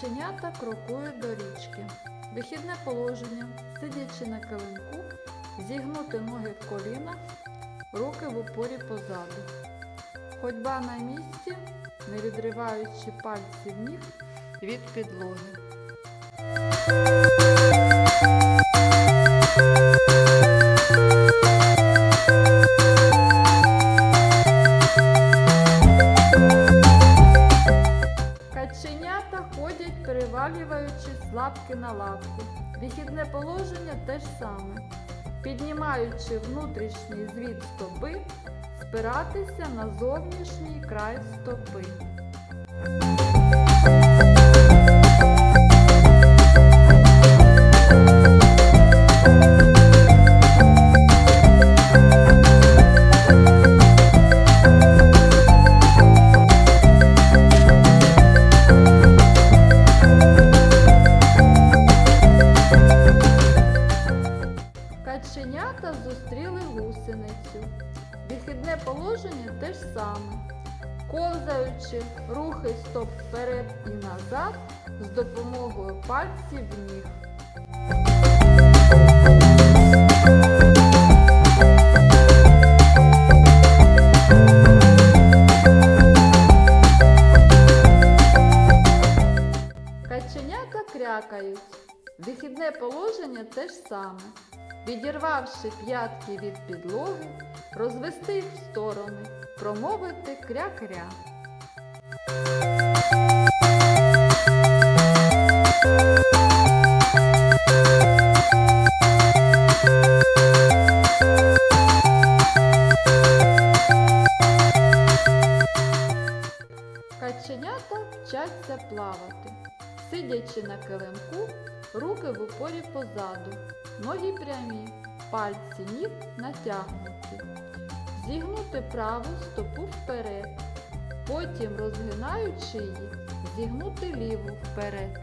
Каченята крокують до річки. Вихідне положення, сидячи на килимку, зігнути ноги в коліна, руки в упорі позаду. Ходьба на місці, не відриваючи пальців ніг від підлоги. Ходять, перевалюючись з лапки на лапку. Вихідне положення те ж саме. Піднімаючи внутрішній звід стопи, спиратися на зовнішній край стопи. Каченята зустріли гусеницю. Вихідне положення те ж саме. Ковзаючи рухи стоп вперед і назад з допомогою пальців ніг. Каченята крякають. Вихідне положення те ж саме. Відірвавши п'ятки від підлоги, розвести їх в сторони, промовити кря-кря. Каченята вчаться плавати. Сидячи на килимку, руки в упорі позаду, ноги прямі, пальці ніг натягнуті. Зігнути праву стопу вперед. Потім, розгинаючи її, зігнути ліву вперед.